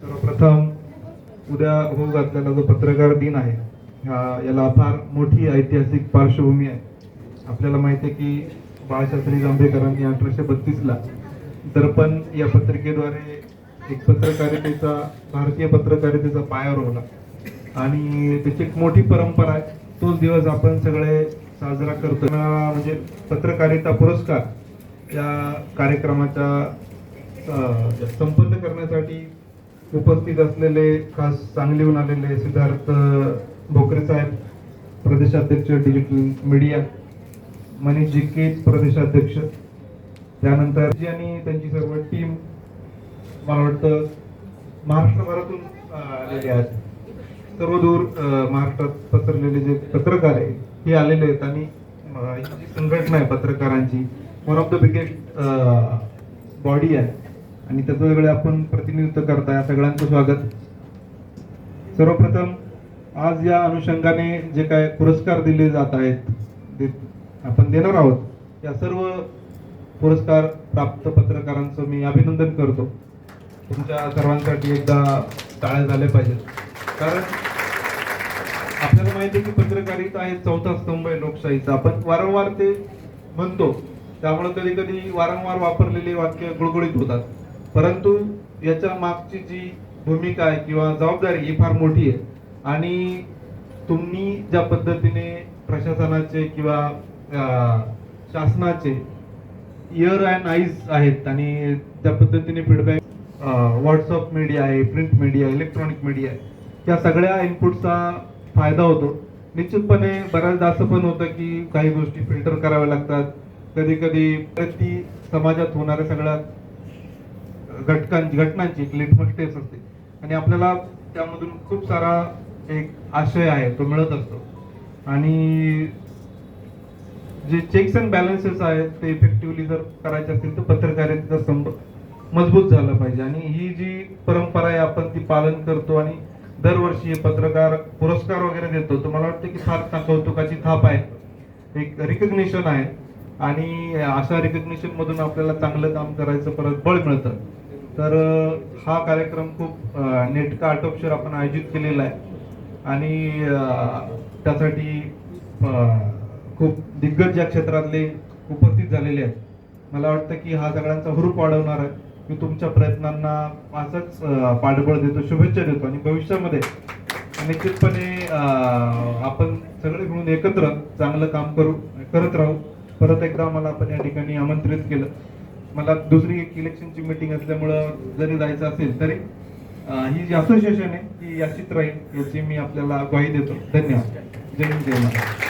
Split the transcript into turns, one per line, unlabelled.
सर्वप्रथम उद्या होऊ घातलेला जो पत्रकार दिन आहे ह्या याला फार मोठी ऐतिहासिक पार्श्वभूमी आहे. आपल्याला माहिती आहे की बाळशास्त्री जांभेकरांनी अठराशे बत्तीसला दर्पण या पत्रिकेद्वारे एक पत्रकारितेचा भारतीय पत्रकारितेचा पाया रोवला. आणि त्याची एक मोठी परंपरा आहे. तोच दिवस आपण सगळे साजरा करतो म्हणजे पत्रकारिता पुरस्कार या कार्यक्रमाच्या संपन्न करण्यासाठी उपस्थित असलेले खास सांगलीहून आलेले सिद्धार्थ भोकरे साहेब प्रदेशाध्यक्ष डिजिटल मीडिया मनीष जिके प्रदेशाध्यक्ष. त्यानंतर जी आणि त्यांची सर्व टीम मला वाटतं महाराष्ट्रभरातून आलेले आहेत. सर्व दूर महाराष्ट्रात पसरलेले जे पत्रकार आहे हे आलेले आहेत आणि जी संघटना आहे पत्रकारांची one of the biggest body आहे. आणि त्याचं वेगळं आपण प्रतिनिधित्व करताय. सगळ्यांचं स्वागत. सर्वप्रथम आज या अनुषंगाने जे काय पुरस्कार दिले जात आहेत दे आपण देणार आहोत. या सर्व पुरस्कार प्राप्त पत्रकारांचं मी अभिनंदन करतो. तुमच्या सर्वांसाठी एकदा टाळ्या झाल्या पाहिजेत. कारण आपल्याला माहिती आहे की पत्रकारिता आहे चौथा स्तंभ आहे लोकशाहीचा. आपण वारंवार ते म्हणतो. त्यामुळे कधी कधी वारंवार वापरलेले वाक्य गुळगुळीत होतात. परंतु याच्या मागची जी भूमिका आहे किंवा जबाबदारी ही फार मोठी आहे. आणि तुम्ही ज्या पद्धतीने प्रशासनाचे किंवा शासनाचे इयर अँड आईज आहेत आणि त्या पद्धतीने फीडबॅक व्हॉट्सअप मीडिया आहे प्रिंट मीडिया इलेक्ट्रॉनिक मीडिया आहे या सगळ्या इनपुटचा फायदा होतो. निश्चितपणे बऱ्याचदा असं पण होतं की काही गोष्टी फिल्टर कराव्या लागतात. कधी कधी ती समाजात होणाऱ्या सगळ्या घटकांची घटनांची एक लिटमस टेस्ट असते. आणि आपल्याला त्यामधून खूप सारा एक आशय आहे तो मिळत असतो. आणि जे चेक्स अँड बॅलन्सेस आहेत ते इफेक्टिव्हली जर करायचे असतील तर पत्रकारितेचा स्तंभ मजबूत झाला पाहिजे. आणि ही जी परंपरा आहे आपण ती पालन करतो आणि दरवर्षी हे पत्रकार पुरस्कार वगैरे देतो तर मला वाटतं की फार कौतुकाची थाप आहे. एक रिकग्निशन आहे. आणि अशा रिकग्नेशनमधून आपल्याला चांगलं काम करायचं परत बळ मिळतं. तर हा कार्यक्रम खूप नेटका आटोपशीर आपण आयोजित केलेला आहे. आणि त्यासाठी खूप दिग्गज या क्षेत्रातले उपस्थित झालेले आहेत मला वाटतं की हा सगळ्यांचा हुरूप वाढवणार आहे. मी तुमच्या प्रयत्नांना असंच पाठबळ देतो शुभेच्छा देतो. आणि भविष्यामध्ये निश्चितपणे आपण सगळे मिळून एकत्र चांगलं काम करू करत राहू. परत एकदा मला आपण या ठिकाणी आमंत्रित केलं. मला दुसरी एक इलेक्शनची मीटिंग असल्यामुळं जरी जायचं असेल तरी ही जी असोसिएशन आहे ती याचीच राहील याची मी आपल्याला ग्वाही देतो. धन्यवाद. जय हिंद जय महाराष्ट्र.